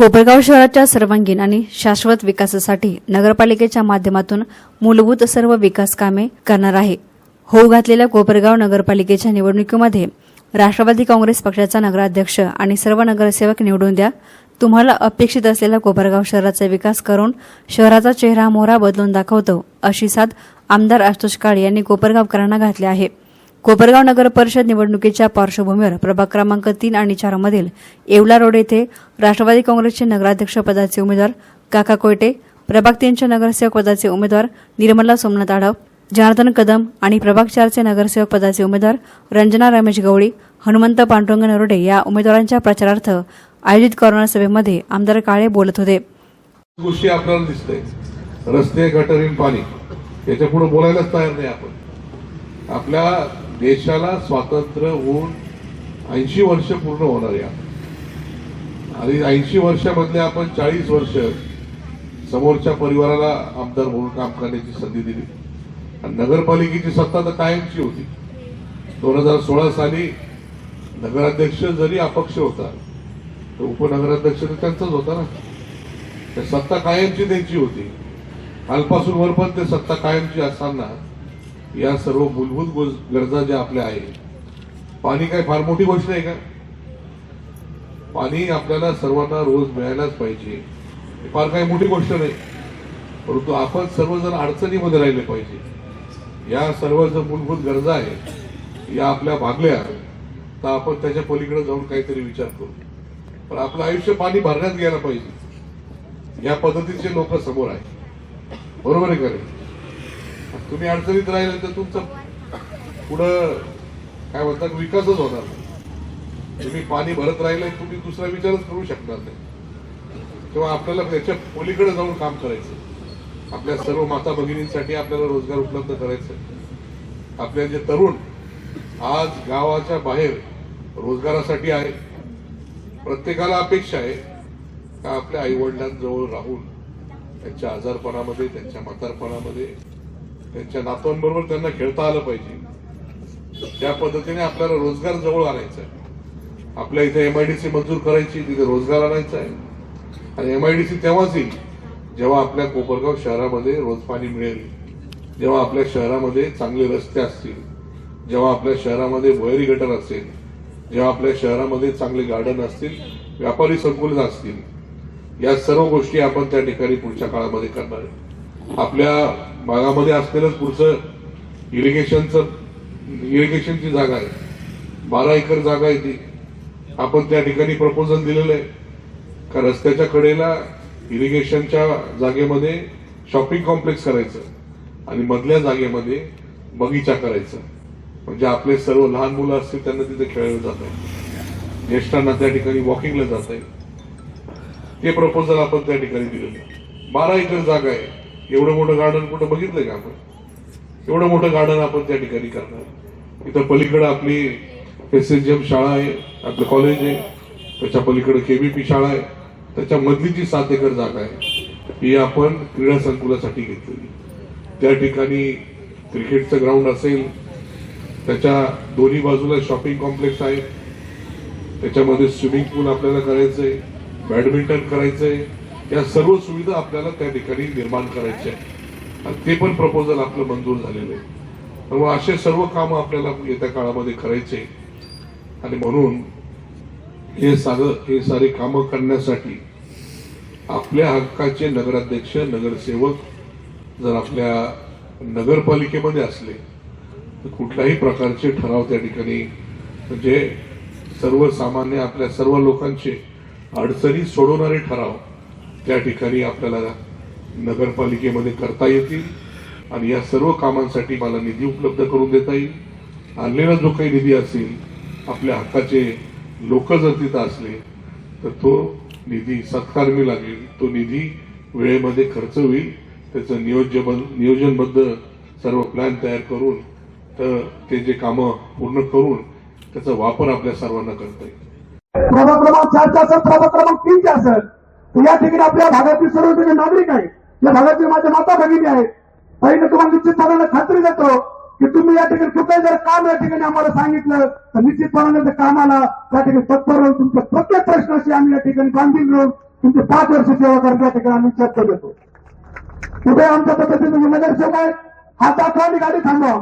कोपरगाव शहराच्या सर्वांगीण आणि शाश्वत विकासासाठी नगरपालिकेच्या माध्यमातून मूलभूत सर्व विकास कामे करणार आहे. होऊ घातलेल्या कोपरगाव नगरपालिकेच्या निवडणुकीमध्ये राष्ट्रवादी काँग्रेस पक्षाचा नगराध्यक्ष आणि सर्व नगरसेवक निवडून द्या. तुम्हाला अपेक्षित असलेला कोपरगाव शहराचा विकास करून शहराचा चेहरा मोहरा बदलून दाखवतो अशी साथ आमदार आशुतोष काळे यांनी कोपरगावकरांना घातली आहे. कोपरगाव नगर परिषद निवडणुकीच्या पार्श्वभूमीवर प्रभाग क्रमांक तीन आणि चार मधील येवला रोड येथे राष्ट्रवादी काँग्रेसचे नगराध्यक्ष पदाचे उमेदवार काका कोयटे प्रभाग तीनच्या नगरसेवक पदाचे उमेदवार निर्मला सोमनाथ आढाव जनार्दन कदम आणि प्रभाग चारचे नगरसेवक पदाचे उमेदवार रंजना रमेश गवळी हनुमंत पांडुरंग नरोडे या उमेदवारांच्या प्रचारार्थ आयोजित करोना सभेमध्ये आमदार काळे बोलत होते. गोष्टी आपल्याला दिसते रस्ते गटरीन पाणी. याच्यापुढे बोलायलाच तयार नाही आपण. आपल्या देशाला स्वातंत्र्य होऊन ऐंशी वर्ष पूर्ण होणार या. आणि ऐंशी वर्षामधले आपण चाळीस वर्ष समोरच्या परिवाराला आमदार म्हणून काम करण्याची संधी दिली. आणि नगरपालिकेची सत्ता तर कायमची होती. दोन हजार सोळा साली नगराध्यक्ष जरी अपक्ष होता तर उपनगराध्यक्ष तर त्यांचाच होता ना. त्या सत्ता कायमची त्यांची होती. कालपासून वर पण ते सत्ता कायमची असताना या सर्व मूलभूत गरजा ज्या आपल्या आहेत. पाणी काय फार मोठी गोष्ट आहे का? पाणी आपल्याला सर्वांना रोज मिळायलाच पाहिजे. फार काही मोठी गोष्ट नाही. परंतु आपण सर्वजण अडचणीमध्ये राहिले पाहिजे. या सर्व ज्या मूलभूत गरजा आहेत या आपल्या भागल्या तर आपण त्याच्या पलीकडे जाऊन काहीतरी विचार करू. पण आपलं आयुष्य पाणी भरण्यात गेलं पाहिजे. या पद्धतीचे लोक समोर आहेत. बरोबर आहे का तुम्ही अडचणीत राहिले तर तुमचं पुढं काय म्हणतात विकासच होणार नाही. तुम्ही पाणी भरत राहिले तुम्ही दुसरा विचारच करू शकणार नाही. तेव्हा आपल्याला त्याच्या पलीकडे जाऊन काम करायचं. आपल्या सर्व माता भगिनींसाठी आपल्याला रोजगार उपलब्ध करायचं आपले जे तरुण आज गावाच्या बाहेर रोजगारासाठी आहे. प्रत्येकाला अपेक्षा आहे का आपल्या आईवडिलांजवळ राहून त्यांच्या आजारपणामध्ये त्यांच्या म्हातारपणामध्ये त्यांच्या नातवांबरोबर त्यांना खेळता आलं पाहिजे. त्या पद्धतीने आपल्याला रोजगार जवळ आणायचा आहे आपल्या इथे एमआयडीसी मंजूर करायची तिथे रोजगार आणायचा आहे आणि एमआयडीसी तेव्हाच येईल जेव्हा आपल्या कोपरगाव शहरामध्ये रोज पाणी मिळेल. जेव्हा आपल्या शहरामध्ये चांगले रस्ते असतील. जेव्हा आपल्या शहरामध्ये भुयारी गटर असेल. जेव्हा आपल्या शहरामध्ये चांगले गार्डन असतील व्यापारी संकुल असतील. या सर्व गोष्टी आपण त्या ठिकाणी पुढच्या काळामध्ये करणार आहे आपल्या भागामध्ये असलेलंच पुढचं इरिगेशनचं इरिगेशनची जागा आहे. बारा एकर जागा आहे ती. आपण त्या ठिकाणी प्रपोजल दिलेलं आहे. का रस्त्याच्या कडेला इरिगेशनच्या जागेमध्ये शॉपिंग कॉम्प्लेक्स करायचं आणि मधल्या जागेमध्ये बगीचा करायचा. म्हणजे आपले सर्व लहान मुलं असतील त्यांना तिथे खेळलं जात आहे ज्येष्ठांना त्या ठिकाणी वॉकिंगला जात आहे ते प्रपोजल आपण त्या ठिकाणी दिलेलं आहे. बारा एकर जागा आहे. एवढं मोठं गार्डन कुठं बघितलंय का आपण? एवढं मोठं गार्डन आपण त्या ठिकाणी करणार. इथं पलीकडे आपली एस एस एम शाळा आहे आपलं कॉलेज आहे. त्याच्या पलीकडे केबीपी शाळा आहे. त्याच्या मधली जी सात एकर जागा आहे ही आपण क्रीडा संकुलासाठी घेतलेली. त्या ठिकाणी क्रिकेटचं ग्राउंड असेल त्याच्या दोन्ही बाजूला शॉपिंग कॉम्प्लेक्स आहे. त्याच्यामध्ये स्विमिंग पूल आपल्याला करायचं आहे बॅडमिंटन करायचंय. या सर्व सुविधा आपल्याला त्या ठिकाणी निर्माण करायच्या आहे आणि ते पण प्रपोजल आपलं मंजूर झालेलं आहे. त्यामुळे असे सर्व कामं आपल्याला येत्या काळामध्ये करायचे आणि म्हणून हे सारं हे सारे कामं करण्यासाठी आपल्या हक्काचे नगराध्यक्ष नगरसेवक जर आपल्या नगरपालिकेमध्ये असले तर कुठल्याही प्रकारचे ठराव त्या ठिकाणी म्हणजे सर्वसामान्य आपल्या सर्व लोकांचे अडचणी सोडवणारे ठराव त्या ठिकाणी आपल्याला नगरपालिकेमध्ये करता येतील आणि या सर्व कामांसाठी मला निधी उपलब्ध करून देता येईल. आणलेला जो काही निधी असेल आपल्या हक्काचे लोक जर तिथं असले तर तो निधी सत्कारमी लागेल. तो निधी वेळेमध्ये खर्च होईल. त्याचं नियोजन नियोजनबद्ध सर्व प्लॅन तयार करून तर ते जे कामं पूर्ण करून त्याचा वापर आपल्या सर्वांना करता येईल. प्रभाग क्रमांक चारचे असेल प्रभाग क्रमांक असेल. तर या ठिकाणी आपल्या भागातील सर्व जे नागरिक आहेत. या भागातील माझ्या माता भगिनी आहेत. ताईने तुम्हाला निश्चितपणाने खात्री देतो की तुम्ही या ठिकाणी कुठलंही जर काम या ठिकाणी आम्हाला सांगितलं तर निश्चितपणाने त्या कामाला त्या ठिकाणी तत्पर राहून तुमच्या प्रत्येक प्रश्नाशी आम्ही या ठिकाणी बांधील राहून तुमची पाच वर्ष सेवा करण्याच्या ठिकाणी आम्ही चर्चा देतो कुठे आमच्या पद्धतीने तुम्ही नगरसेवक आहेत? हा दाखवा आणि गाडी थांबवा.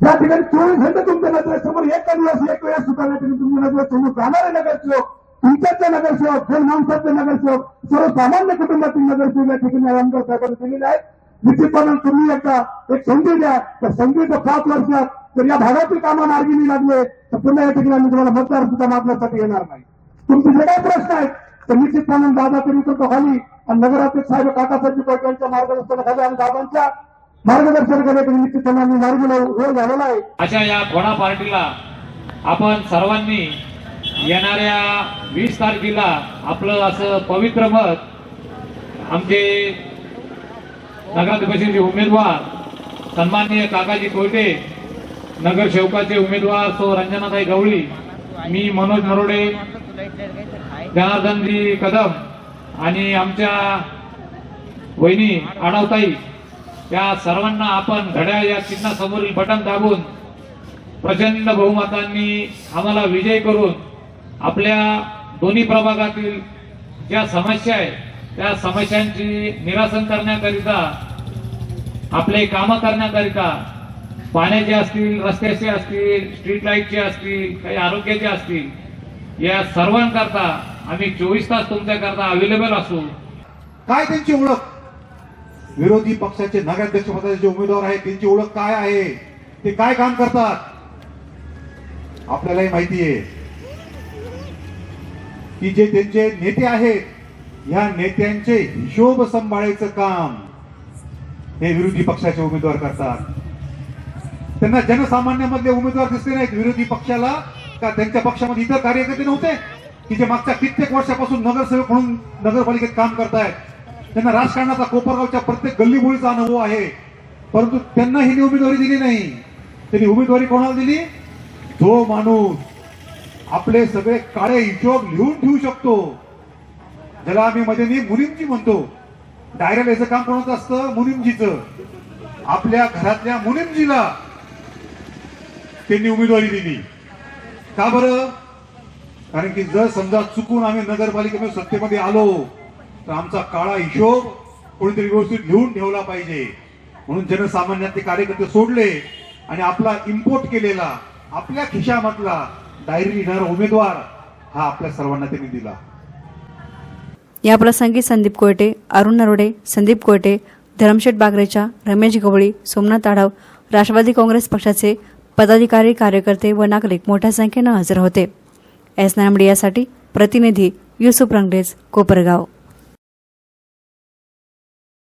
ज्या ठिकाणी चोवीस घंटे तुमच्या नजरेसमोर एक दिवस एक वेळा सुद्धा तुम्ही तरी तुमच्या नजरेसमोर जाणारे नगरसेवक तुमच्याचे नगरसेवक जनमानसातले नगरसेवक सर्वसामान्य कुटुंबातील नगरसेवक या ठिकाणी आमदार साहेबांनी दिलेले आहेत निश्चितपणे तुम्ही एकदा एक संधी द्या. त्या संधीचं पाच वर्षात जर या भागातील कामं मार्गी नाही लागले तर पुन्हा या ठिकाणी आम्ही तुम्हाला मतदार सुद्धा मागण्यासाठी येणार नाही. तुमचे जे काही प्रश्न आहेत तर निश्चितपणे दादा तरी तो खाली आणि नगराध्यक्ष साहेब काकासाहेब पाटील यांच्या मार्गदर्शनाखाली आणि दादांच्या मार्गदर्शनाखाली तरी निश्चितपणे आम्ही मार्गीला वेळ झालेला आहे. अशा या घोडा पार्टीला आपण सर्वांनी येणाऱ्या वीस तारखेला आपलं असं पवित्र मत आमचे नगराध्यक्षाचे उमेदवार सन्माननीय काकाजी कोयटे नगरसेवकाचे उमेदवार सो रंजनाताई गवळी मी मनोज नरोडे जनार्दनजी कदम आणि आमच्या वहिनी आडावताई या सर्वांना आपण घड्याळ या चिन्हासमोरील बटन दाबून प्रचंड बहुमतांनी आम्हाला विजय करून आपल्या दोन्ही प्रभागातील ज्या समस्या आहेत त्या समस्यांची निरासन करण्याकरिता आपले कामं करण्याकरिता पाण्याचे असतील रस्त्याचे असतील स्ट्रीट लाईटचे असतील काही आरोग्याचे असतील या सर्वांकरता आम्ही चोवीस तास तुमच्याकरता अवेलेबल असू. काय त्यांची ओळख? विरोधी पक्षाचे नगराध्यक्ष पदाचे जे उमेदवार आहेत त्यांची ओळख काय आहे? ते काय काम करतात? आपल्यालाही माहिती आहे. की जे त्यांचे नेते आहेत ह्या नेत्यांचे हिशोब सांभाळायचं काम हे विरोधी पक्षाचे उमेदवार करतात. त्यांना जनसामान्यामधले उमेदवार दिसले नाहीत. विरोधी पक्षाला का त्यांच्या पक्षामध्ये इतर कार्यकर्ते नव्हते? की जे मागच्या कित्येक वर्षापासून नगरसेवक म्हणून नगरपालिकेत काम करतायत. त्यांना राजकारणाचा कोपरगावच्या प्रत्येक गल्लीबोळीचा अनुभव आहे. परंतु त्यांना ही उमेदवारी दिली नाही. त्यांनी उमेदवारी कोणाला दिली? जो माणूस आपले सगळे काळे हिशोब लिहून ठेवू शकतो. ज्याला आम्ही मध्ये मी म्हणतो. डायरेक्ट याचं काम कोणाचं असतं? मुनिमजीचं. आपल्या घरातल्या मुलींजीला त्यांनी उमेदवारी दिली. का बरं? कारण की जर समजा चुकून आम्ही नगरपालिकेमध्ये सत्तेमध्ये आलो तर आमचा काळा हिशोब कोणीतरी व्यवस्थित लिहून ठेवला पाहिजे. म्हणून जनसामान्यातले कार्यकर्ते सोडले आणि आपला इम्पोर्ट केलेला आपल्या खिशामधला डायरी लिहिणारा उमेदवार हा आपल्या सर्वांना त्यांनी दिला. याप्रसंगी संदीप कोयटे अरुण नरोडे संदीप कोयटे धरमशेठ बागरेच्या रमेश गवळी सोमनाथ आढाव राष्ट्रवादी काँग्रेस पक्षाचे पदाधिकारी कार्यकर्ते व नागरिक मोठ्या संख्येनं हजर होते. एस नायम मीडियासाठी प्रतिनिधी युसुफ रंगडेज कोपरगाव.